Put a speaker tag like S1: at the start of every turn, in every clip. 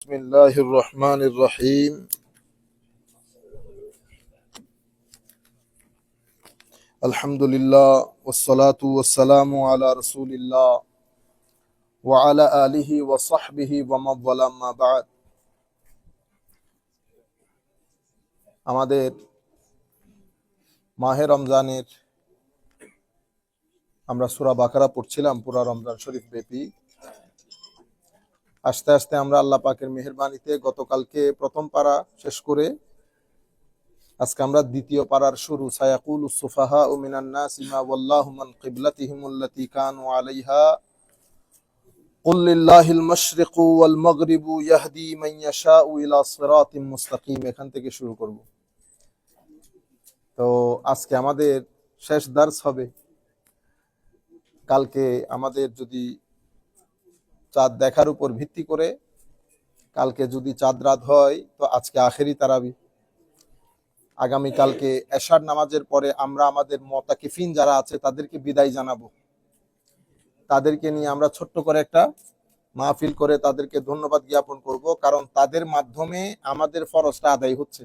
S1: بسم الله الرحمن الرحيم الحمد لله والصلاة والسلام على رسول الله وعلى آله وصحبه ومن ظلم ما بعد আমাদের মাহে রমজানের আমরা সূরা বাকারা পড়ছিলাম পুরা রমজান শরীফ ব্যাপী আস্তে আস্তে আমরা আল্লাহ পাকের মেহেরবানিতে গতকালকে প্রথম পারা শেষ করে আজকে আমরা দ্বিতীয় পারার শুরু সায়াকুল সুফাহা ও মিনান নাস মা ওয়াল্লাহু মান কিবলাতিহিম আল্লাতী কানু আলাইহা قل لله المشرق والمغرب يهدي من يشاء الى صراط مستقيم এখান থেকে শুরু করব তো আজকে আমাদের শেষ দার্স হবে কালকে আমাদের যদি চাঁদ দেখার উপর ভিত্তি করে। কালকে যদি চাঁদ রাত হয়, তো আজকে আখেরি তারাবি। আগামী কালকে এশার নামাজের পরে আমরা আমাদের মতাকিফিন যারা আছে, তাদেরকে বিদায় জানাব। তাদেরকে নিয়ে আমরা ছোট্ট করে একটা মাহফিল করে তাদেরকে ধন্যবাদ জ্ঞাপন করব, কারণ তাদের মাধ্যমে আমাদের ফরজটা আদায় হচ্ছে।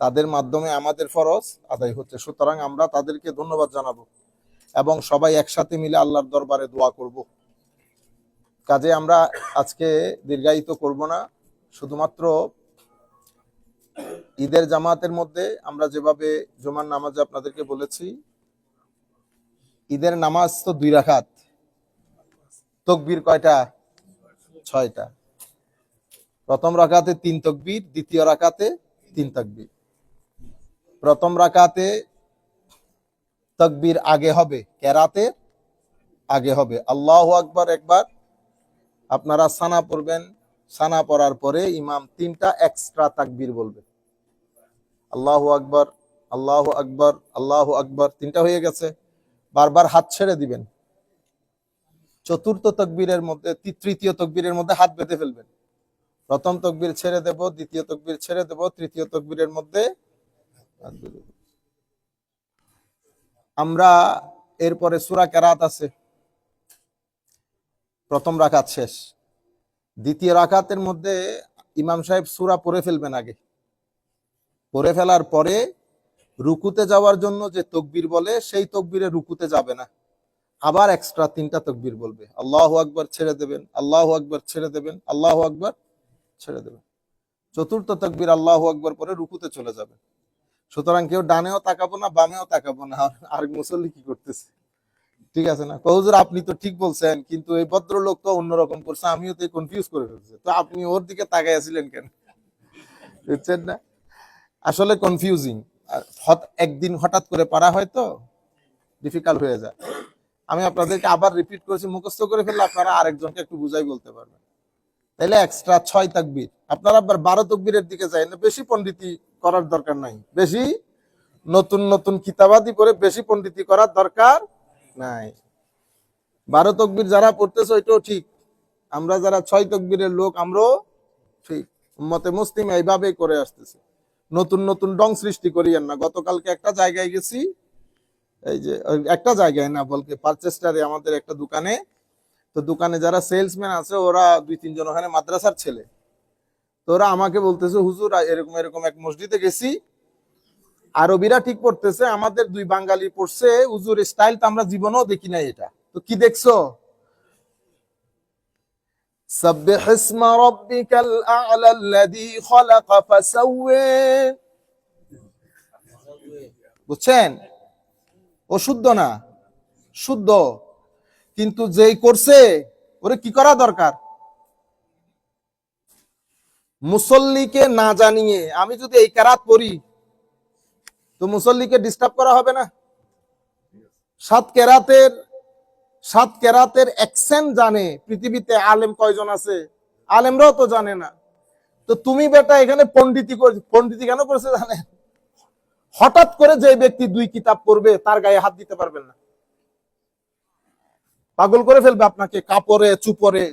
S1: তাদের মাধ্যমে আমাদের ফরজ আদায় হচ্ছে। সুতরাং আমরা তাদেরকে ধন্যবাদ জানাব এবং সবাই একসাথে মিলে আল্লাহর দরবারে দোয়া করব। কাজে আমরা আজকে দীর্ঘায়িত করব না। শুধুমাত্র ঈদের জামাতের মধ্যে আমরা যেভাবে জুমার নামাজে আপনাদেরকে বলেছি, ঈদের নামাজ তো দুই রাখাত তকবির কয়টা? ছয়টা। প্রথম রাকাতে তিন তকবির, দ্বিতীয় রাকাতে তিন তকবীর। প্রথম রাকাতে তকবির আগে হবে কেরাতে আগে হবে। আল্লাহ আকবার একবার আপনারা সানা পড়বেন, সানা পড়ার পরে ইমাম তিনটা এক্সট্রা তাকবীর বলবে। আল্লাহ আকবর আল্লাহ আকবর আল্লাহ আকবর, তিনটা হয়ে গেছে। বারবার হাত ছেড়ে দিবেন। চতুর্থ তকবীরের মধ্যে তৃতীয় তকবীরের মধ্যে হাত বেঁধে ফেলবেন। প্রথম তকবীর ছেড়ে দেব, দ্বিতীয় তকবীর ছেড়ে দেব, তৃতীয় তকবীরের মধ্যে। আমরা এরপরে সুরা কেরাত আছে। প্রথম রাকাত শেষ। দ্বিতীয় রাকাতের মধ্যে ইমাম সাহেব সুরা পরে ফেলবেন আগে। পরে ফেলার পরে রুকুতে যাওয়ার জন্য যে তকবির বলে, সেই তকবিরে রুকুতে যাবে না। আবার এক্সট্রা তিনটা তকবীর বলবে। আল্লাহ আকবার ছেড়ে দেবেন, আল্লাহ আকবার ছেড়ে দেবেন, আল্লাহ আকবার ছেড়ে দেবেন। চতুর্থ তকবীর আল্লাহ আকবার পরে রুকুতে চলে যাবে সুতরাং কেউ ডানেও তাকাবো না, বামেও তাকাবো না। আর মুসল্লি কি করতেছে? ঠিক আছে না? কহুজুর আপনি তো ঠিক বলছেন, কিন্তু এই ভদ্রলোক তো অন্যরকম করছে, আমিও তো কনফিউজ করে ফেলছি। তো আপনি ওর দিকে তাকাই আছিলেন কেন? বুঝছেন না? আসলে কনফিউজিং একদিন হঠাৎ করে পারা হয় তো ডিফিকাল্ট হয়ে যায়। আমি আপনাদেরকে আবার রিপিট করেছি, মুখস্থ করে ফেললে আপনারা আরেকজনকে একটু বুঝাই বলতে পারবেন। তাইলে এক্সট্রা ছয় তাকবীর। আপনারা আবার বারো তকবীরের দিকে যায় না, বেশি পণ্ডিতি করার দরকার নাই। বেশি নতুন নতুন কিতাবাদি করে বেশি পণ্ডিতি করার দরকার নাই। বারো তকবির যারা পড়তেছে, ওইটাও ঠিক। আমরা যারা ছয় তকবিরের লোক, আমরাও ঠিক। মতে মুসলিম এইভাবেই করে আসতেছে। নতুন নতুন ডং সৃষ্টি করিয়েন না। গতকালকে একটা জায়গায় গেছি, এই যে একটা জায়গায় না, বলকে পারচেস্টারে আমাদের একটা দোকানে। তো দোকানে যারা সেলসম্যান আছে, ওরা দুই তিনজন ওখানে মাদ্রাসার ছেলে। তো ওরা আমাকে বলতেছে, হুজুর, এরকম এরকম এক মসজিদে গেছি আরবিরা ঠিক পড়তেছে আমাদের দুই বাঙালি পড়ছে হুজুর স্টাইল তো আমরা জীবনেও দেখি নাই এটা তো কি দেখছো سبح اسم ربك الأعلى الذي خلق فسوى বুঝছেন ও শুদ্ধ না শুদ্ধ কিন্তু যেই করছে ওরে কি করা দরকার মুসল্লিকে না জানিয়ে আমি যদি এই কেরাত পড়ি তো মুসল্লিকে ডিস্টার্ব করা হবে না? সাত কেরাতের সাত কেরাতের অ্যাকসেন্ট জানে পৃথিবীতে আলেম কয়জন আছে? আলেমরাও তো জানে না। তো তুমি বেটা এখানে পণ্ডিতি কর পণ্ডিতি কেন করেছে জানে? হঠাৎ করে যে ব্যক্তি দুই কিতাব পড়বে, তার গায়ে হাত দিতে পারবেন না। পাগল করে ফেলবে আপনাকে, কাপড়ে চুপরে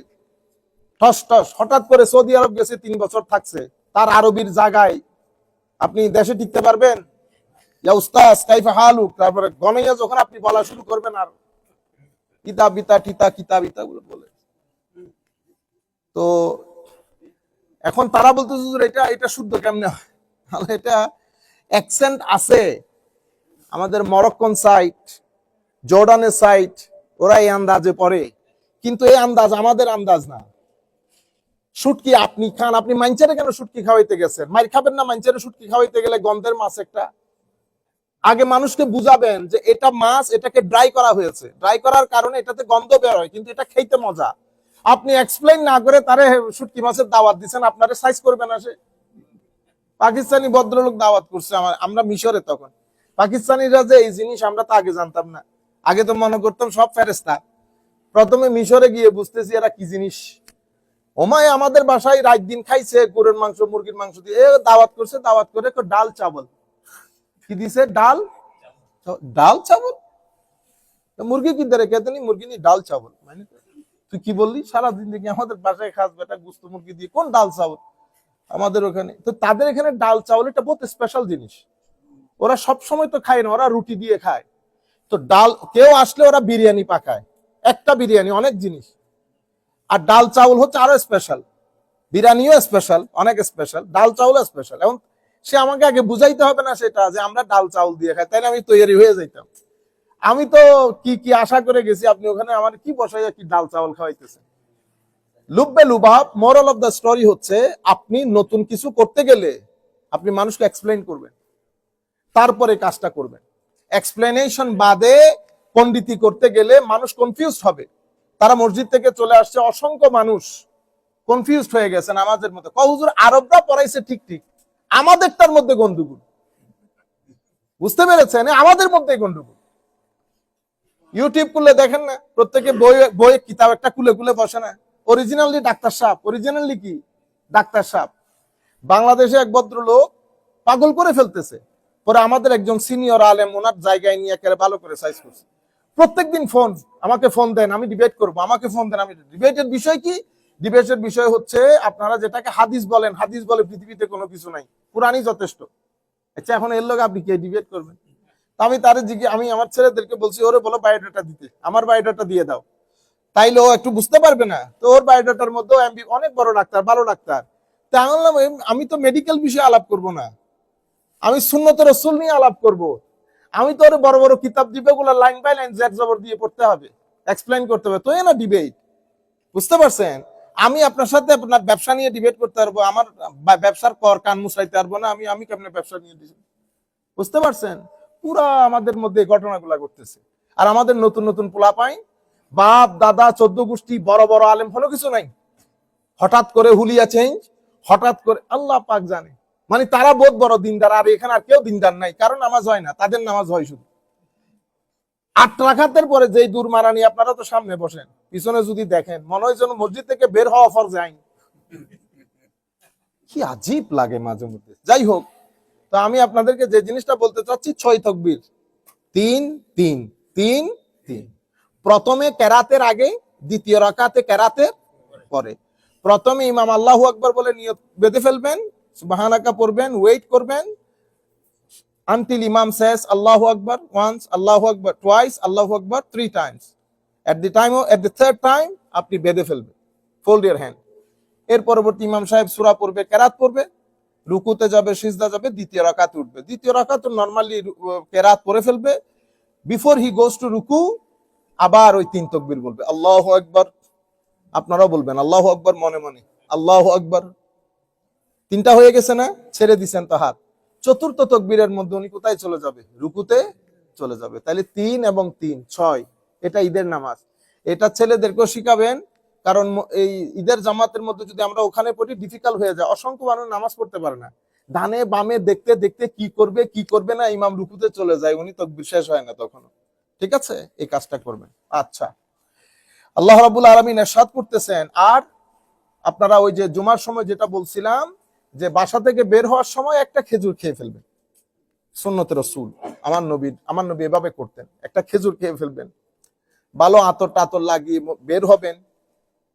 S1: ঠস ঠস। হঠাৎ করে সৌদি আরব গেছে, তিন বছর থাকছে। তার আরবির জায়গায় আপনি দেশে টিকতে পারবেন? আমাদের মরক্কন সাইট জর্ডানের সাইট ওরা এই আন্দাজে পড়ে। কিন্তু এই আন্দাজ আমাদের আন্দাজ না। শুটকি আপনি খান, আপনি মাঞ্চারে কেন শুটকি খাওয়াইতে গেছেন? মাইর খাবেন না মাঞ্চারে শুটকি খাওয়াইতে গেলে গন্ধের মাছ একটা আগে মানুষকে বুঝাবেন যে এটা মাছ, এটাকে ড্রাই করা হয়েছে। ড্রাই করার কারণে এটাতে গন্ধ বের হয়, কিন্তু এটা খেতে মজা। আপনি এক্সপ্লেইন না করে তারে শুটকি মাছের দাওয়াত দিচ্ছেন আপনারে সাইজ করবে না সে। পাকিস্তানি ভদ্রলোক দাওয়াত করছে আমার, আমরা মিশরে তখন। পাকিস্তানিরা যে এই জিনিস আমরা তো আগে জানতাম না। আগে তো মনে করতাম সব ফেরেস্তা প্রথমে মিশরে গিয়ে বুঝতেছি এরা কি জিনিস। ওমায় আমাদের বাসায় রাত দিন খাইছে, গরুর মাংস, মুরগির মাংস দিয়ে। দাওয়াত করছে, দাওয়াত করে ডাল, চাবল। কি দিছে? ডাল? ডাল চাবল মুরগি কি ধরে খেতে নি মুরগি নি ডাল চাবল মানে তুই কি বললি? সারাদিন দেখি আমাদের বাসায় খাস বেটা গুস্ত মুরগি দিয়ে। কোন ডাল চাবল আমাদের ওখানে। তো তাদের এখানে ডাল চাউল এটা বহুত স্পেশাল জিনিস। ওরা সব সময় তো খায় না, ওরা রুটি দিয়ে খায়। তো ডাল, কেউ আসলে ওরা বিরিয়ানি পাকায়। একটা বিরিয়ানি, অনেক জিনিস। আর ডাল চাউল হচ্ছে আরও স্পেশাল বিরিয়ানিও স্পেশাল অনেক স্পেশাল ডাল চাউল স্পেশাল এবং সে আমাকে আগে বুঝাইতে হবে না সেটা, যে আমরা ডাল চাউল দিয়ে খাই তাই আমি তৈরি হয়ে যাইতাম। আমি তো কি কি আশা করে গেছি, আপনি ওখানে আমার কি বসাইয়া কি ডাল চাউল খাওয়াইতেছেন? লুব্বে লুবাব মোরাল অফ দ্য স্টোরি হচ্ছে, আপনি নতুন কিছু করতে গেলে আপনি মানুষকে এক্সপ্লেন করবেন। তারপরে কাজটা করবেন। এক্সপ্লেনেশন বাদে পণ্ডিতি করতে গেলে মানুষ কনফিউজ হবে। তারা মসজিদ থেকে চলে আসছে, অসংখ্য মানুষ কনফিউজ হয়ে গেছে নামাজের মতো কহুজুর আরবরা পড়াইছে ঠিক ঠিক। আমাদেরটার মধ্যে গন্ডগোল। বুঝতে পেরেছেন? আমাদের মধ্যে গন্ডগোল। ইউটিউব খুলে দেখেন না, প্রত্যেকে বই বই কিতাব একটা খুলে খুলে বসে না। অরিজিনালি ডাক্তার সাহেব অরিজিনালি কি? ডাক্তার সাহেব। বাংলাদেশে এক ভদ্রলোক পাগল করে ফেলতেছে। পরে আমাদের একজন সিনিয়র আলেম, ওনার জায়গায় নিয়ে একেবারে ভালো করে সাইজ করছে। প্রত্যেকদিন ফোন আমাকে ফোন দেন, আমি ডিবেট করব, আমাকে ফোন দেন, আমি ডিবেটের বিষয় কি? ডিবেটের বিষয় হচ্ছে আপনারা যেটাকে হাদিস বলেন, হাদিস বলে পৃথিবীতে কোনো কিছু নাই। পুরানি যথেষ্ট। আচ্ছা এখন এর লোক আপনি কে ডিবেট করবেন? আমি তার আমি আমার ছেলেদেরকে বলছি, ওরে বলো বায়োডাটা দিতে। আমার বায়োডাটা দিয়ে দাও। তাইলে ও একটু বুঝতে পারবে না। তো ওর বায়োডাটার মধ্যে এমবি অনেক বড় ডাক্তার, ভালো ডাক্তার। তা আমি তো মেডিকেল বিষয়ে আলাপ করব না। আমি শূন্যত রসুল নিয়ে আলাপ করব। আমি তো ওর বড় বড় কিতাব দিবে, ওগুলো লাইন বাই লাইন জ্যাক জবর দিয়ে পড়তে হবে। এক্সপ্লেন করতে হবে। তো না ডিবেট বুঝতে পারছেন? আমি আপনার সাথে আপনার ব্যবসা নিয়ে ডিবেট করতে পারব, আমার ব্যবসার কর কান মুসাইতে পারব না, আমি আমি কেমনে ব্যবসা নিয়ে বুঝতে পারছেন? পুরা আমাদের মধ্যে ঘটনাগুলা ঘটতেছে। আর আমাদের নতুন নতুন পোলা পাই বাপ, দাদা, চোদ্দ গোষ্ঠী, বড় বড় আলেম হলো কিছু নাই। হঠাৎ করে হুলিয়া চেঞ্জ হঠাৎ করে আল্লাহ পাক জানে। মানে তারা বহুত বড় দিনদার, আর এখানে আর কেউ দিনদার নাই, কারণ নামাজ হয় না, তাদের নামাজ হয় শুধু। আট পরে যেই দূর মারানি, আপনারা তো সামনে বসেন। পিছনে যদি দেখেন, মনে হয় যেন মসজিদ থেকে বের হওয়া ফর যাই কি আজীব লাগে মাঝে মধ্যে। যাই হোক, তো আমি আপনাদেরকে যে জিনিসটা বলতে চাচ্ছি, ছয় তকবীর। তিন তিন তিন তিন। প্রথমে কেরাতের আগে, দ্বিতীয় রাকাতে কেরাতের পরে। প্রথমে ইমাম আল্লাহ আকবর বলে নিয়ত বেঁধে ফেলবেন, সুবাহানাকা পড়বেন, ওয়েট করবেন until Imam says Allahu Akbar once, Allahu Akbar twice, Allahu Akbar three times. At the time at the third time, আপনি বেঁধে ফেলবেন। ফোল্ড ইয়ার হ্যান্ড এর পরবর্তী ইমাম সাহেব সূরা পড়বে কেরাত পড়বে। রুকুতে যাবে সিজদা যাবে দ্বিতীয় রাকাত উঠবে। দ্বিতীয় রাকাত নরমালি কেরাত পড়ে ফেলবে। বিফোর হি গোস টু রুকু আবার ওই তিন তকবির বলবে। আল্লাহু আকবার আপনারাও বলবেন আল্লাহু আকবার মনে মনে। আল্লাহু আকবার তিনটা হয়ে গেছে না? ছেড়ে দিছেন তো হাত। চতুর্থ তকবীরের মধ্যে উনি কোথায় চলে যাবে? রুকুতে চলে যাবে। তাহলে তিন এবং তিন, ছয়, এটা ঈদের নামাজ। এটা ছেলেদেরকেও শিখাবেন, কারণ এই ঈদের জামাতের মধ্যে যদি আমরা ওখানে পড়ি ডিফিকাল্ট হয়ে যায়। অসংখ্য মানুষ নামাজ পড়তে পারে না। ডানে বামে দেখতে দেখতে কি করবে কি করবে না, ইমাম রুকুতে চলে যায়, উনি তকবীর শেষ হয় না তখন ঠিক আছে? এই কাজটা করবেন। আচ্ছা। আল্লাহ রাবুল আলমিন এরশাদ করতেছেন। আর আপনারা ওই যে জুমার সময় যেটা বলছিলাম যে বাসা থেকে বের হওয়ার সময় একটা খেজুর খেয়ে ফেলবেন। সুন্নতের রসুল, আমার নবীর আমার নবী এভাবে করতেন। একটা খেজুর খেয়ে ফেলবেন। ভালো আতর টাতর লাগিয়ে বের হবেন।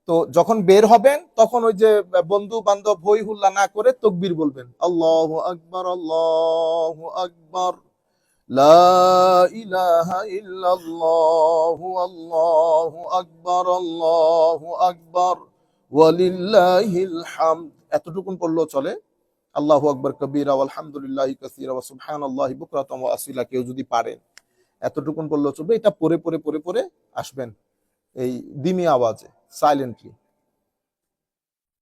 S1: তো যখন বের হবেন, তখন ওই যে বন্ধু বান্ধব হই হুল্লা না করে তকবির বলবেন। আল্লাহ আকবর আল্লাহ আকবর। আকবর, আল্লাহু আকবার। ওয়ালিল্লাহিল হামদ। এতটুকুন পড়লেও চলে। আল্লাহু আকবার, কবিরা আলহামদুলিল্লাহি কাসীরা, ওয়া সুবহানাল্লাহি বুকরাতাম আসিলা কেউ যদি পারেন, এতটুকুন পড়লেও চলবে। এটা পরে পরে পরে পরে আসবেন এই দিমি আওয়াজে সাইলেন্টলি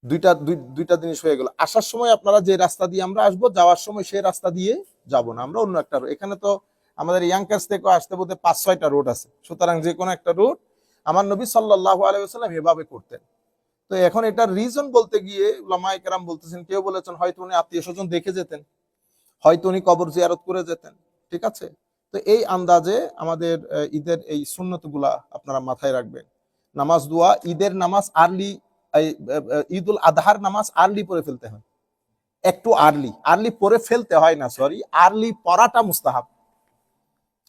S1: দুইটা দুইটা জিনিস হয়ে গেল। আসার সময় আপনারা যে রাস্তা দিয়ে আমরা আসব, যাওয়ার সময় সেই রাস্তা দিয়ে যাব না। আমরা অন্য একটা এখানে তো আমাদের ইয়াংকার্স থেকে আসতে বলতে পাঁচ, ছয়টা রোড আছে। সুতরাং যে কোনো একটা রোড আমার নবী সাল্লাহ আলাইসাল্লাম এভাবে করতেন। তো এখন এটার রিজন বলতে গিয়ে লামাই কেরাম বলতেছেন, কেউ বলেছেন, হয়তো উনি আত্মীয় স্বজন দেখে যেতেন, হয়তো উনি কবর জিয়ারত করে যেতেন, ঠিক আছে? তো এই আন্দাজে আমাদের ঈদের এই সুন্নতগুলা আপনারা মাথায় রাখবেন। নামাজ দোয়া, ঈদের নামাজ আর্লি ঈদুল আজহার নামাজ আর্লি পরে ফেলতে হয়। একটু আর্লি আর্লি পরে ফেলতে হয় না সরি আর্লি পড়াটা মুস্তাহাব।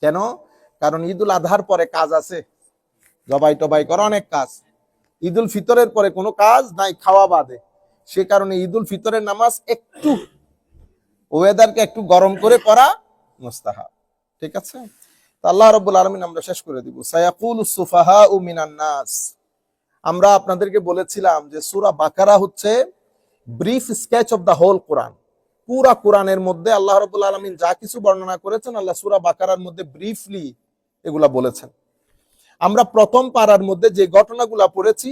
S1: কেন? কারণ ঈদুল আজহার পরে কাজ আছে। জবাই টবাই করা অনেক কাজ। ঈদুল ফিতরের পরে কোনো কাজ নাই, খাওয়া বাদে। সে কারণে ঈদুল ফিতরের নামাজ একটু ওয়েদারকে একটু গরম করে পড়া মুস্তাহাব। ঠিক আছে? আল্লাহ রব্বুল আলমিন আমরা শেষ করে দিব। সায়াকুল সুফাহা উ মিনান নাস। আমরা আপনাদেরকে বলেছিলাম যে সুরা বাকারা হচ্ছে brief sketch of the whole Quran পুরা কোরআনের মধ্যে আল্লাহ রবুল আলমিন যা কিছু বর্ণনা করেছেন, আল্লাহ সুরা বাকারার মধ্যে ব্রিফলি এগুলা বলেছেন। আমরা প্রথম পাড়ার মধ্যে যে ঘটনাগুলা পড়েছি,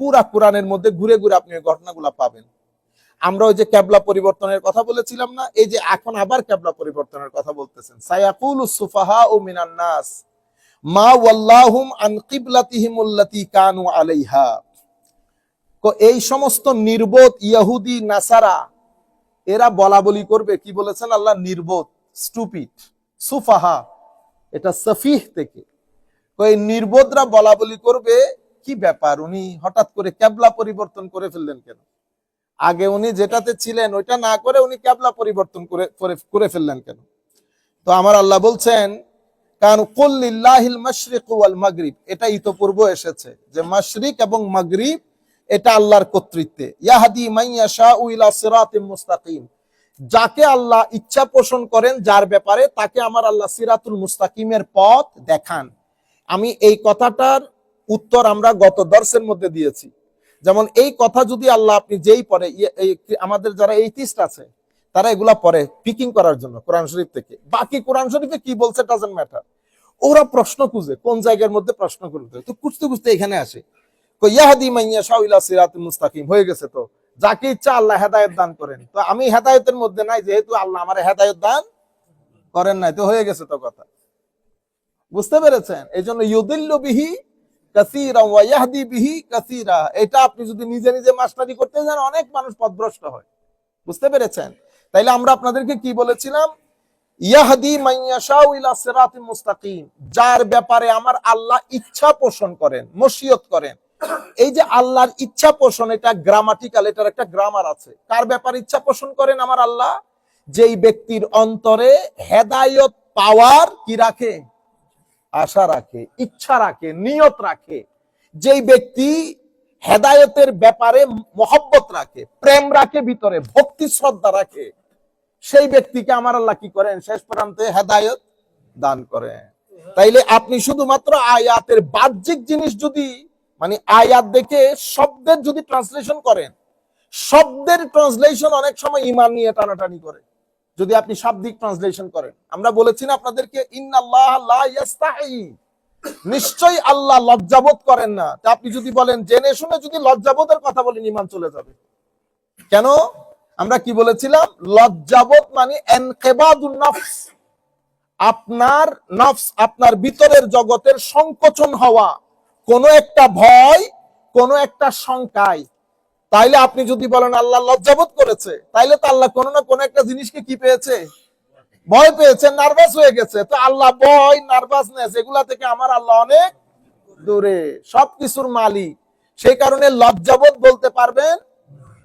S1: পুরা কোরআনের মধ্যে ঘুরে ঘুরে আপনি ওই ঘটনাগুলা পাবেন। আমরা ওই যে ক্যাবলা পরিবর্তনের কথা বলেছিলাম না, এই যে এখন আবার ক্যাবলা পরিবর্তনের কথা বলতেছেন। সায়াকুল সুফাহা ও মিনান নাস, মা ওয়াল্লাহুম আন কিবলাতিহিম আল্লাতী কানু আলাইহা। এই সমস্ত নির্বোধ ইহুদি, নাসারা, এরা বলা বলি করবে, কি বলেছেন আল্লাহ? নির্বোধ, স্টুপিড, সুফাহা, এটা সফিহ থেকে। এই নির্বোধরা বলা বলি করবে, কি ব্যাপার উনি হঠাৎ করে ক্যাবলা পরিবর্তন করে ফেললেন কেন? আগে উনি যেটাতে ছিলেন ওইটা না করে উনি ক্যাবলা পরিবর্তন করে, করে- ফেললেন কেন? তো আমার আল্লাহ বলছেন কারণ কুল্লিল্লাহিল মাশরিক ওয়াল মাগরিব। এটা ইতপূর্ব এসেছে যে মাশরিক এবং মাগরিব এটা আল্লাহর কর্তৃত্বে। ইয়াহাদি মাইয়াশা ইলা সিরাতিম মুস্তাকিম। যাকে আল্লাহ ইচ্ছা পোষণ করেন যার ব্যাপারে তাকে আমার আল্লাহ সিরাতুল মুস্তাকিমের পথ দেখান। আমি এই কথাটার উত্তর আমরা গত দর্শের মধ্যে দিয়েছি। যেমন এই কথা যদি আল্লাহ আপনি যেই পরে ইয়ে- আমাদের যারা এইটিস্ট আছে, তারা এগুলা পরে পিকিং করার জন্য কোরআন শরীফ থেকে। বাকি কোরআন শরীফে কি বলছে ডাজেন্ট ম্যাটার ওরা প্রশ্ন খুঁজে, কোন জায়গার মধ্যে প্রশ্ন করতে। তো খুঁজতে খুঁজতে এখানে আসে। ইয়াহাদি মাইয়া শাউলা সিরাত মুস্তাকিম, হয়ে গেছে তো। যাকে ইচ্ছা আল্লাহ হেদায়েত দান করেন। তো আমি হেদায়েতের মধ্যে নাই, যেহেতু আল্লাহ আমার হেদায়েত দান করেন নাই, তো হয়ে গেছে তো কথা। বুঝতে পেরেছেন? এই জন্য ইউদিল্লু বিহি কাসীরা ওয়া ইয়াহদি বিহি কাসীরা। এটা আপনি যদি নিজে নিজে মাস্টারি করতে যান, অনেক মানুষ পথভ্রষ্ট হয়। বুঝতে পেরেছেন? তাইলে আমরা আপনাদেরকে কি বলেছিলাম? ইয়াহদি মাইয়াশাউ ইলা সিরাতিম মুস্তাকিম। যার ব্যাপারে আমার আল্লাহ ইচ্ছা পোষণ করেন, মসিয়ত করেন। এই যে আল্লাহর ইচ্ছা পোষণ, এটা গ্রামাটিক্যাল, এটার একটা গ্রামার আছে। কার ব্যাপারে ইচ্ছা পোষণ করেন আমার আল্লাহ? যেই ব্যক্তির অন্তরে হেদায়ত পাওয়ার কি রাখে? আশা রাখে, ইচ্ছা রাখে, নিয়ত রাখে। যেই ব্যক্তি হেদায়তের ব্যাপারে মহব্বত রাখে, প্রেম রাখে, ভিতরে ভক্তি, শ্রদ্ধা রাখে, সেই ব্যক্তিকে আমার আল্লাহ কি করেন? শেষ প্রান্তে হেদায়ত দান করেন। তাইলে আপনি শুধুমাত্র আয়াতের বাহ্যিক জিনিস যদি মানে আয়াত দেখে শব্দের যদি ট্রান্সলেশন করেন, শব্দের ট্রান্সলেশন অনেক সময় ইমান নিয়ে টানাটানি করে। যদি আপনি শাব্দিক ট্রান্সলেশন করেন। আমরা বলেছি না আপনাদেরকে নিশ্চয়ই আল্লাহ লজ্জাবোধ করেন না। তা আপনি যদি বলেন, জেনে শুনে যদি লজ্জাবোধের কথা বলেন ইমান চলে যাবে। কেন? আমরা কি বলেছিলাম? লজ্জাবোধ মানে আপনার নফস, আপনার ভিতরের জগতের সংকোচন হওয়া। কোনো একটা ভয়, কোনো একটা শঙ্কায়। তাইলে আপনি যদি বলেন আল্লাহ লজ্জাবোধ করেছে, তাইলে তো আল্লাহ কোনো না কোনো একটা জিনিসকে কি পেয়েছে? ভয় পেয়েছে নার্ভাস হয়ে গেছে। তো আল্লাহ ভয় নার্ভাসনেস এগুলা থেকে আমার আল্লাহ অনেক দূরে। সবকিছুর মালিক। সেই কারণে লজ্জাবোধ বলতে পারবেন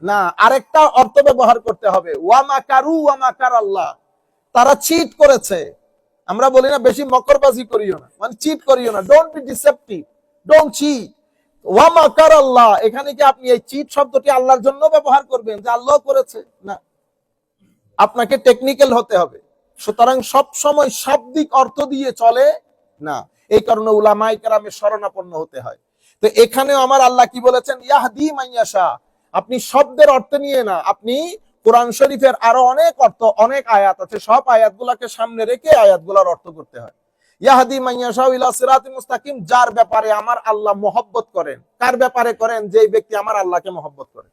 S1: না। আরেকটা অর্থ ব্যবহার করতে হবে। ওয়ামাকারু ওয়ামাকার আল্লাহ। তারা চিট করেছে। আমরা বলি না, বেশি মকরবাজি করিও না। মানে চিট করিও না। Don't be deceptive don't cheat ওয়ামাকার Allah এখানে কি আপনি এই চিট শব্দটি আল্লাহর জন্য ব্যবহার করবেন যে আল্লাহ করেছে? না। আপনাকে টেকনিক্যাল হতে হবে। সুতরাং সব সময় শাব্দিক অর্থ দিয়ে চলে না। এই কারণে উলামাই শরণাপন্ন হতে হয়। তো এখানেও আমার আল্লাহ কি বলেছেন? ইয়াহদি মাইয়াশা আপনি শব্দের অর্থ নিয়ে না, আপনি কোরআন শরীফের আরও অনেক অর্থ, অনেক আয়াত আছে। সব আয়াতগুলোকে সামনে রেখে আয়াতগুলোর অর্থ করতে হয়। ইয়াহাদি মাইয়াশা ইলা মুস্তাকিম, যার ব্যাপারে আমার আল্লাহ মহব্বত করেন। কার ব্যাপারে করেন? যেই ব্যক্তি আমার আল্লাহকে মহব্বত করে।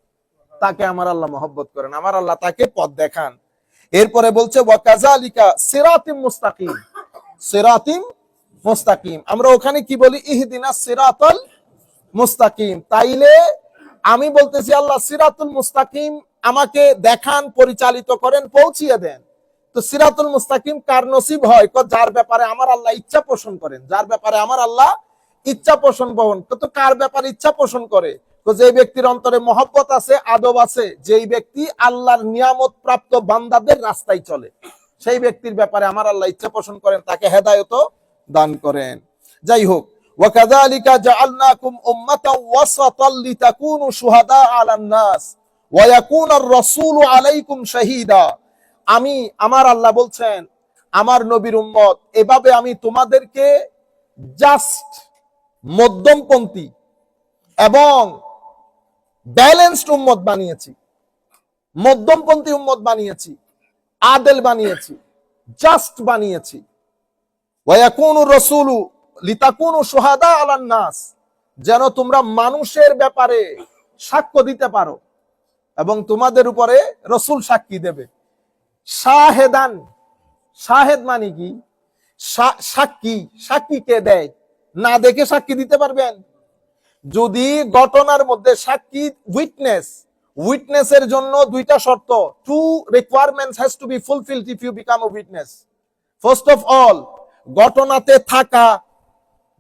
S1: তাকে আমার আল্লাহ মহব্বত করেন। আমার আল্লাহ তাকে পথ দেখান। এরপরে বলছে ওয়াকাজালিকা মুস্তাকিম। মুস্তাকিম। আমরা ওখানে কি বলি? ইহদিনা সিরাতাল মুস্তাকিম। তাইলে আমি বলতেছি, আল্লাহ সিরাতুল মুস্তাকিম আমাকে দেখান, পরিচালিত করেন, পৌঁছিয়ে দেন। তো সিরাতুল মুস্তাকিম কার নসিব হয় ক যার ব্যাপারে আমার আল্লাহ ইচ্ছা পোষণ করেন যার ব্যাপারে আমার আল্লাহ ইচ্ছা পোষণ বহন তো কার ব্যাপারে ইচ্ছা পোষণ করে তো যে ব্যক্তির অন্তরে মহব্বত আছে আদব আছে যেই ব্যক্তি আল্লাহর নিয়ামত প্রাপ্ত বান্দাদের রাস্তায় চলে সেই ব্যক্তির ব্যাপারে আমার আল্লাহ ইচ্ছা পোষণ করেন তাকে হেদায়ত দান করেন যাই হোক وكذلك جعلناكم أمة وسطا لتكونوا شهداء على الناس ويكون الرسول عليكم شهيدا আমি, আমার আল্লাহ বলছেন, আমার নবীর উম্মত, এভাবে আমি তোমাদেরকে জাস্ট মধ্যমপন্থী এবং ব্যালেন্সড উম্মত বানিয়েছি। মধ্যমপন্থী উম্মত বানিয়েছি, আদেল বানিয়েছি জাস্ট বানিয়েছি। রসুলু লিতাকুনু সুহাদা আলান নাস, যেন তোমরা মানুষের ব্যাপারে সাক্ষ্য দিতে পারো এবং তোমাদের উপরে রসুল সাক্ষী দেবে। শাহেদান। শাহেদ মানে কি? সাক্ষী। সাক্ষী দেয়? না দেখে সাক্ষী দিতে পারবেন। যদি ঘটনার মধ্যে সাক্ষী উইটনেস উইটনেসের জন্য দুইটা শর্ত। Two requirements has to be fulfilled if you become a witness first of all ঘটনাতে থাকা।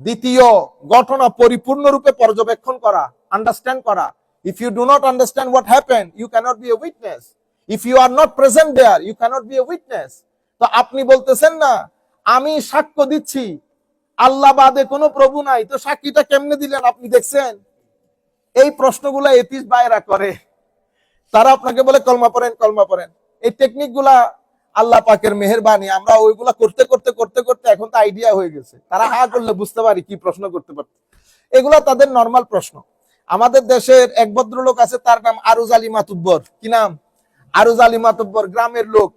S1: দ্বিতীয়, ঘটনা পরিপূর্ণরূপে পর্যবেক্ষণ করা আন্ডারস্ট্যান্ড করা। If you do not understand what happen you cannot be a witness if you are not present there you cannot be a witness তো আপনি বলতেছেন না, আমি সাক্ষ্য দিচ্ছি। আল্লাহ বাদে কোনো প্রভু নাই। তো সাক্ষীটা কেমনে দিলেন আপনি দেখছেন? এই প্রশ্নগুলো এতিস বাইরা করে। তারা আপনাকে বলে, কলমা পড়েন কলমা পড়েন। এই টেকনিকগুলা আল্লাহ পাকের মেহেরবানি। আমরা ওইগুলা করতে করতে করতে করতে এখন তো আইডিয়া হয়ে গেছে। তারা হা করলে বুঝতে পারি কি প্রশ্ন করতে পারত। এগুলা তাদের নর্মাল প্রশ্ন। আমাদের দেশের এক ভদ্রলোক আছে, তার নাম আরুজ আলী মাতুব্বর। কি নাম? আরুজ আলী মাতুব্বর গ্রামের লোক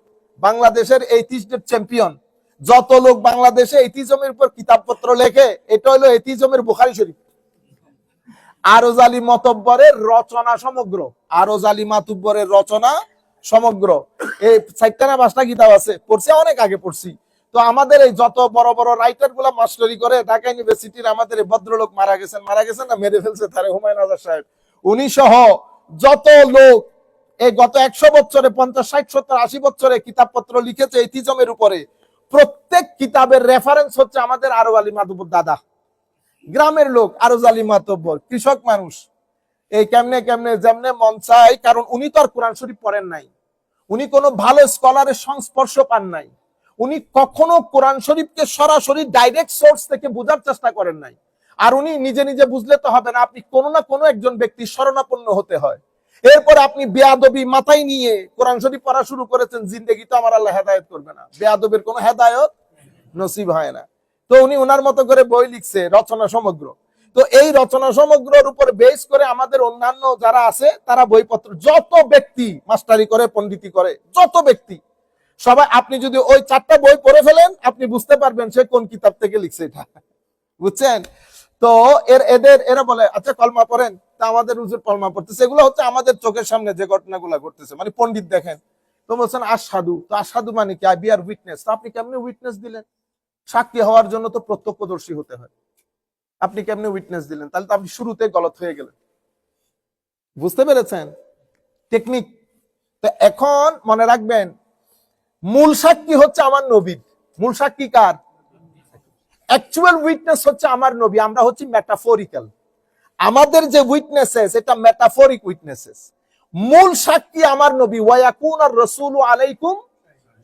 S1: বাংলাদেশের এইটিস্টের চ্যাম্পিয়ন যত লোক বাংলাদেশে এইটিজমের উপর কিতাবপত্র লেখে, এটা হলো এইটিজমের বুখারি শরীফ। আরজ আলী মতব্বরের রচনা সমগ্র আরজ আলী মাতুব্বরের রচনা সমগ্র। এই চারটা পাঁচটা কিতাব আছে, পড়ছি, অনেক আগে পড়ছি। তো আমাদের এই যত বড় বড় রাইটারগুলা মাস্টারি করে, ঢাকা ইউনিভার্সিটির আমাদের এই ভদ্রলোক মারা গেছেন মারা গেছেন না, মেরে ফেলছে তারে হুমায়ুন আজাদ সাহেব। উনি সহ যত লোক এই গত একশো বছরে, পঞ্চাশ, ষাট, সত্তর, আশি বছরে কিতাবপত্র লিখেছে এই তিজমের উপরে। প্রত্যেক কিতাবের রেফারেন্স হচ্ছে আমাদের আরও আলী মাধবুর দাদা। গ্রামের লোক আরও জালি মাতব্বর কৃষক মানুষ। এই কেমনে কেমনে, যেমনে মন চায়, কারণ উনি তো আর কোরআন শরীফ পড়েন নাই। উনি কোনো ভালো স্কলারের সংস্পর্শ পান নাই। উনি কখনো কোরআন শরীফকে সরাসরি ডাইরেক্ট সোর্স থেকে বোঝার চেষ্টা করেন নাই। আর উনি নিজে নিজে বুঝলে তো হবে না, আপনি কোনো না কোনো একজন ব্যক্তি শরণাপন্ন হতে হয়। এরপর আপনি বেয়াদবি মাথায় নিয়ে কোরআন শরীফ পড়া শুরু করেছেন, জিন্দগি তো আমার আল্লাহ হেদায়ত করবে না। বেয়াদবের কোনো হেদায়ত নসিব হয় না। তো উনি ওনার মতো করে বই লিখছে, রচনা সমগ্র। তো এই রচনা সমগ্রর উপর বেস করে আমাদের অন্যান্য যারা আছে, তারা বইপত্র, যত ব্যক্তি মাস্টারি করে, পণ্ডিতি করে, যত ব্যক্তি, সবাই, আপনি যদি ওই চারটা বই পড়ে ফেলেন, আপনি বুঝতে পারবেন সে কোন কিতাব থেকে লিখছে এটা। বুঝছেন? তো এর এদের, এরা বলে আচ্ছা কলমা পড়েন। তা আমাদের উজুর কলমা পড়তেছে। এগুলো হচ্ছে আমাদের চোখের সামনে যে ঘটনাগুলো ঘটতেছে। মানে পন্ডিত দেখেন, তো বলছেন আসাদু তো আসাদু মানে কি? আই বি আর উইটনেস আপনি কেমনি উইটনেস দিলেন? সাক্ষী হওয়ার জন্য তো প্রত্যক্ষদর্শী হতে হয়। আপনি কেমনে উইটনেস দিলেন? তাহলে তো আপনি শুরুতে গলত হয়ে গেলেন। বুঝতে পেরেছেন? টেকনিক তো এখন মনে রাখবেন, মূল সাক্ষী হচ্ছে আমার নবীর মূল সাক্ষী কার? অ্যাকচুয়াল উইটনেস হচ্ছে আমার নবী, আমরা হচ্ছি মেটাফোরিক্যাল আমাদের যে উইটনেসেস এটা মেটাফোরিক উইটনেসেস মূল সাক্ষী আমার নবী ওয়াকুন আর রসুল আলাইকুম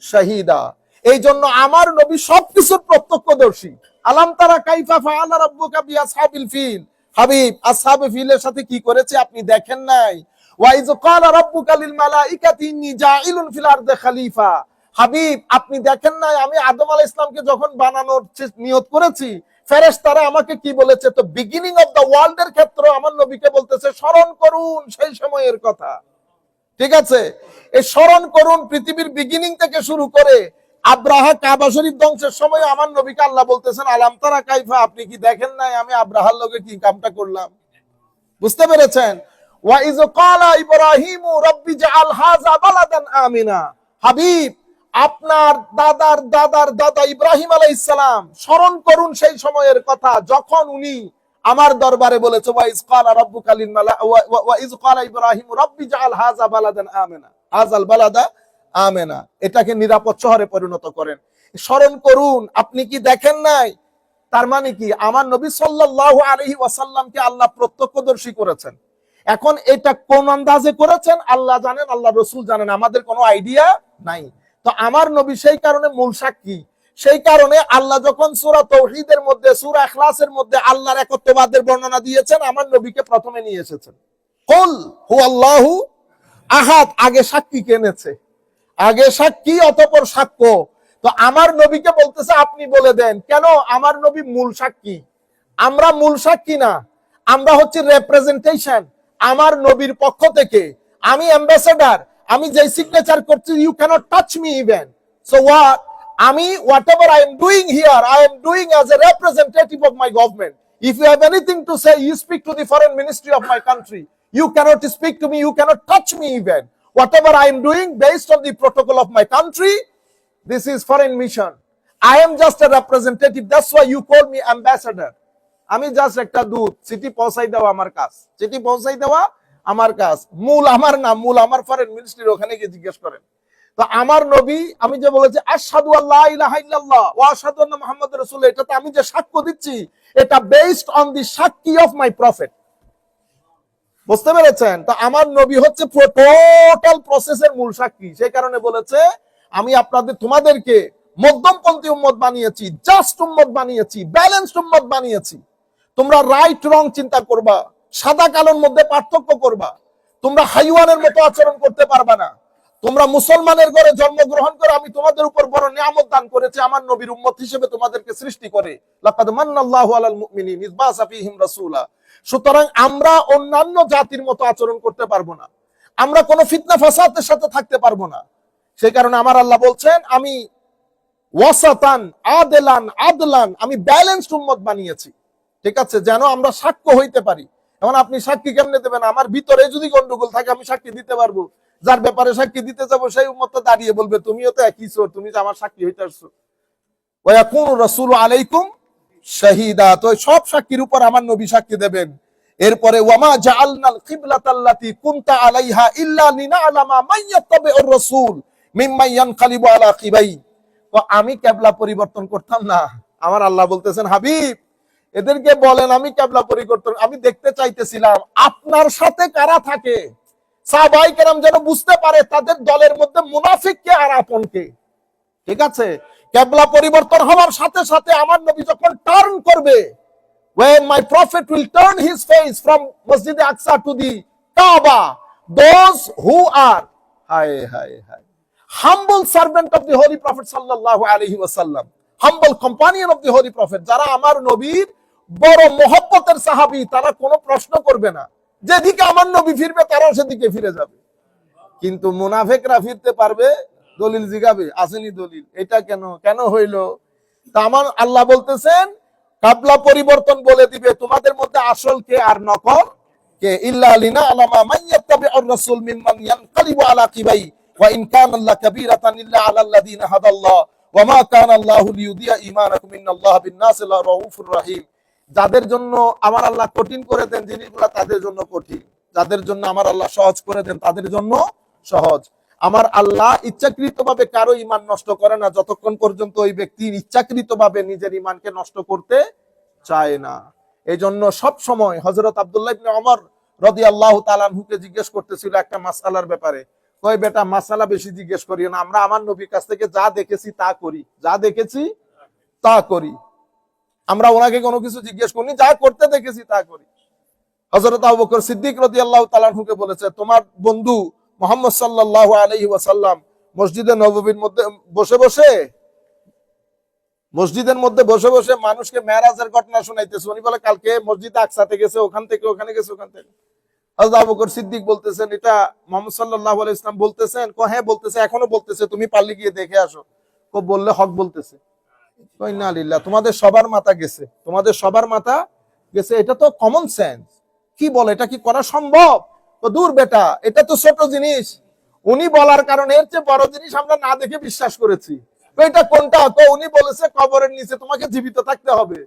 S1: শাহিদা। এই জন্য আমার নবী সবকিছুর প্রত্যক্ষদর্শী। আলাম তারা কাইফা ফাআলা রাব্বুকা বিআসহাবিল ফিল। হাবিব, আসহাবে ফিলের সাথে কি করেছে আপনি দেখেন নাই? ওয়াইজ ক্বালা রাব্বুকা লিল মালাইকাতি ইন্নী জাইলুন ফিল আরদি খলিফা। হাবিব, আপনি দেখেন নাই, আমি আদম আলাইহিস ইসলামকে যখন বানানোর নিয়ত করেছি, ফেরেশতারা আমাকে কি বলেছে? তো বিগিনিং অফ দ্য ওয়ার্ল্ড এর ক্ষেত্রে আমার নবীকে বলতেছে, স্মরণ করুন সেই সময়ের কথা। ঠিক আছে? এই স্মরণ করুন পৃথিবীর বিগিনিং থেকে শুরু করে আব্রাহা কাবা শরীফ ধ্বংসের সময় আমার নবীকে আল্লাহ বলতেছেন, আলাম তারা কাইফা, আপনি কি দেখেন নাই আমি আব্রাহার লোকে কি কামটা করলাম? বুঝতে পেরেছেন? ওয়া ওয়াইজ কালা ইব্রাহিমু, রব্বি জাআল হাযা বালাদান আমিনা। হাবিব আপনার দাদার দাদার দাদা ইব্রাহিম সালাম স্মরণ করুন সেই সময়ের কথা, যখন উনি আমার দরবারে বলেছে ওয়াইজ কালা ওয়া- ওয়া- ওয়াইজ কালা ইব্রাহিম, রব্বি জাআল হাযা বালাদান আমিনা হাযাল বালাদা আমেনা। এটাকে নিরাপদ শহরে পরিণত করেন। স্মরণ করুন, আপনি কি দেখেন নাই? তার মানে কি? আমার নবী সাল্লাল্লাহু আলাইহি ওয়াসাল্লামকে আল্লাহ প্রত্যক্ষদর্শী করেছেন। এখন এটা কোন আন্দাজে করেছেন? আল্লাহ জানেন, আল্লাহ রসুল জানেন। আমাদের কোনো আইডিয়া নাই। তো আমার নবী সেই কারণে মূল সাক্ষী। সেই কারণে আল্লাহ যখন সুরা তৌহিদের মধ্যে, সূরা ইখলাসের মধ্যে আল্লাহর একত্ববাদের বর্ণনা দিয়েছেন, আমার নবীকে প্রথমে নিয়ে এসেছেন। কুল হুয়াল্লাহু আহাত আগে সাক্ষী কেনেছে আগে সাক্ষী অতপর সাক্ষ্য। তো আমার নবীকে বলতেছে, আপনি বলে দেন। কেন? আমার নবী মূল সাক্ষী। আমরা মূল সাক্ষী না। আমরা হচ্ছে রেপ্রেজেন্টেশন আমার নবীর পক্ষ থেকে। আমি অ্যাম্বাসেডার আমি যে সিগনেচার করছি you cannot touch me even so what আমি whatever I am doing here I am doing as a representative of my government if you have anything to say you speak to the foreign ministry of my country you cannot speak to me you cannot touch me even whatever i am doing based on the protocol of my country this is foreign mission i am just a representative that's why you call me ambassador আমি just একটা দূত চিঠি পৌঁছাই দেওয়া আমার কাজ চিঠি পৌঁছাই দেওয়া আমার কাজ। মূল আমার না মূল আমার ফরেন মিনিস্ট্রির ওখানে গিয়ে জিজ্ঞেস করেন। তো আমার নবী, আমি যে বলেছি, আশহাদু আল্লাহ ইলাহা ইল্লাল্লাহ ওয়া আশহাদু আন্না মুহাম্মাদুর রাসূলুল্লাহ, এটাতে আমি যে সাক্ষ্য দিচ্ছি, এটা based on the of my prophet বুঝতে পেরেছেন? তো আমার নবী হচ্ছে টোটাল প্রসেসের মূল সাক্ষী। সেই কারণে বলেছে, আমি আপনাদের, তোমাদেরকে মধ্যমপন্থী উম্মত বানিয়েছি জাস্ট উম্মত বানিয়েছি ব্যালেন্সড উম্মত বানিয়েছি। তোমরা রাইট রং চিন্তা করবা সাদা কালোর মধ্যে পার্থক্য করবা। তোমরা হাইওয়ানের মতো আচরণ করতে পারবা না। তোমরা মুসলমানের ঘরে জন্মগ্রহণ করে আমি তোমাদের উপর বড় নিয়ামত দান করেছি, আমার নবীর উম্মত হিসেবে তোমাদেরকে সৃষ্টি করে। লাকাদ মান্নাল্লাহু আলাল মুমিনিন ইয বাসা ফীহিম রাসূলা। সুতরাং আমরা অন্যান্য জাতির মতো আচরণ করতে পারব না। আমরা কোনো ফিতনা ফাসাদের সাথে থাকতে পারব না। সেই কারণে আমার আল্লাহ বলছেন, আমি ওয়াসাতান, আদেলান, আদলান, আমি ব্যালেন্সড উম্মত বানিয়েছি। ঠিক আছে, যেন আমরা সাক্ষ্য হইতে পারি। এখন আপনি সাক্ষী কেমনে দেবেন? আমার ভিতরে যদি গন্ডগোল থাকে, আমি সাক্ষী দিতে পারব। যার ব্যাপারে সাক্ষী দিতে যাব, সেই উম্মত দাঁড়িয়ে বলবে, তুমিও তো একই চোর, তুমি যে আমার সাক্ষী হইতে আসছো। ওয়াকুন রসুল আলাইকুম শাহিদা, তো সব সাক্ষীর উপর আমার নবী সাক্ষী দেবেন। এরপরে, ওয়ামা জাআলনাল কিবলাতাল্লাতি কুনতা আলাইহা ইল্লা লিনাআলামা মাইয়াত্তাবিউর রাসূল মিম্মা ইয়ানকালিবু আলা কিবাই তো আমি কেবলা পরিবর্তন করতাম না। আমার আল্লাহ বলতেছেন, হাবিব এদেরকে বলেন আমি কেবলা পরিবর্তন আমি দেখতে চাইতেছিলাম আপনার সাথে কারা থাকে সাহাবাই কেরাম যেন বুঝতে পারে তাদের দলের মধ্যে মুনাফিক কে আর আপন কে ঠিক আছে কেবলা পরিবর্তন হওয়ার সাথে সাথে আমার নবী যখন টার্ন করবে when my prophet will turn his face from to the those who are humble servant of the holy prophet sallallahu alaihi wasallam humble companion of the holy prophet যারা আমার নবীর বড় মহব্বতের সাহাবী, তারা কোনো প্রশ্ন করবে না। যেদিকে আমার নবী ফিরবে, তারাও সেদিকে ফিরে যাবে। কিন্তু মুনাফেকরা ফিরতে পারবে, দলিল জিগাবে, আসেনি দলিল। এটা কেন? কেন হইল? আমার আল্লাহ বলতেছেন, কাবলা পরিবর্তন বলে দিবে, তোমাদের মধ্যে আসল কে আর নকল কে? ইল্লা লিনা আলামা মাইয়াত্তাবিউর রাসূল মিম্মান ইয়ানকালিবু আলা কিবাই, ওয়া ইন কানা আল্লাহ কাবীরাতান ইল্লা আলাল্লাযিনা হাদাল্লাহ, ওয়া মা কানা আল্লাহু লিয়ুদিয়া ঈমানাকুম, ইন্নাল্লাহা বিন-নাসি লারাউফুর রহিম। যাদের জন্য আমার আল্লাহ কঠিন করে দেন জিনিসগুলো তাদের জন্য কঠিন। যাদের জন্য আমার আল্লাহ সহজ করে দেন তাদের জন্য সহজ। আমার আল্লাহ ইচ্ছাকৃতভাবে কারও ইমান নষ্ট করে না, যতক্ষণ পর্যন্ত ওই ব্যক্তি ইচ্ছাকৃতভাবে নিজের ইমানকে নষ্ট করতে চায় না। এই জন্য সব সময় হজরত আব্দুল্লাহ ইবনে ওমর রাদিয়াল্লাহু তাআলা আনহুকে জিজ্ঞেস করতেছিল একটা মাসআলার ব্যাপারে। কই বেটা, মাসালা বেশি জিজ্ঞেস করিও না। আমরা আমার নবীর কাছ থেকে যা দেখেছি তা করি। যা দেখেছি তা করি। আমরা ওনাকে কোনো কিছু জিজ্ঞেস করিনি, যা করতে দেখেছি তা করি। হজরত আবু বকর সিদ্দিক রাদিয়াল্লাহু তাআলা আনহুকে বলেছে, তোমার বন্ধু মোহাম্মদ সাল্লাল্লাহু আলাইহি ওয়াসাল্লাম মসজিদে নববীর মধ্যে, বসে বসে, মসজিদের মধ্যে বসে বসে মানুষকে মেরাজের ঘটনা শোনাইতেছে। উনি বলে, কালকে মসজিদ আকসাতে গেছে, ওখান থেকে ওখানে গেছে, ওখান থেকে। হযরত আবু বকর সিদ্দিক বলতেছেন, এটা মোহাম্মদ সাল্লাল্লাহু আলাইহি ইসলাম বলতেছেন? কো হ্যাঁ বলতেছে, এখনও বলতেছে, তুমি পারলে গিয়ে দেখে আসো। কো, বললে হক বলতেছে। তোমাদের সবার মাথা গেছে। তোমাদের সবার মাথা গেছে, এটা তো কমন সেন্স কি বলে, এটা কি করা সম্ভব? তো দূর বেটা, এটা তো ছোট জিনিস। উনি বলার কারণে এর চেয়ে বড় জিনিস আমরা না দেখে বিশ্বাস করেছি। এটা কোনটা? তো উনি বলেছে, কবরের নিচে তোমাকে জীবিত থাকতে হবে।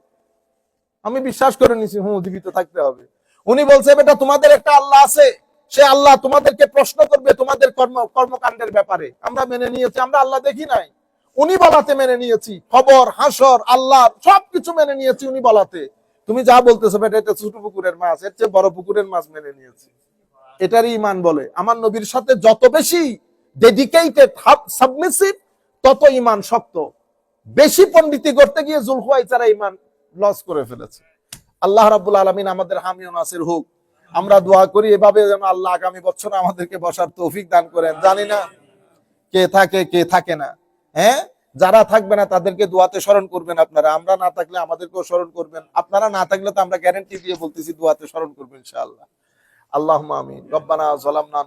S1: আমি বিশ্বাস করে নিছি হুম জীবিত থাকতে হবে। উনি বলছে, বেটা, তোমাদের একটা আল্লাহ আছে। সে আল্লাহ তোমাদেরকে প্রশ্ন করবে তোমাদের কর্ম, কর্মকাণ্ডের ব্যাপারে। আমরা মেনে নিয়েছি, আমরা আল্লাহ দেখি নাই। উনি বলাতে মেনে নিয়েছি, খবর, হাসর, আল্লাহ, সবকিছু মেনে নিয়েছি উনি বলাতে। তুমি যা বলতেছো বেটা, এটা ছোট পুকুরের মাছ, এর চেয়ে বড় পুকুরের মাছ মেনে নিয়েছি। এটারই ইমান বলে, আমার নবীর সাথে যত বেশি ডেডিকেটেড সাবমিসিভ তত ইমান শক্ত। বেশি পণ্ডিতি করতে গিয়ে জুলহুয়াইচারা ইমান লস করে ফেলেছে। আল্লাহ রাব্বুল আলামিন আমাদের হামিও নাসির হোক। আমরা দোয়া করি এভাবে যেন আল্লাহ আগামী বছর আমাদেরকে বসার তৌফিক দান করেন। জানি না কে থাকে কে থাকে না। হ্যাঁ? যারা থাকবে না, তাদেরকে দোয়াতে স্মরণ করবেন আপনারা। আমরা না থাকলে আমাদেরকেও স্মরণ করবেন। আপনারা না থাকলে তো আমরা গ্যারেন্টি দিয়ে বলতেছি, দোয়াতে স্মরণ করবেন ইনশাআল্লাহ। আল্লাহ আমিন। রব্বানা জালামনা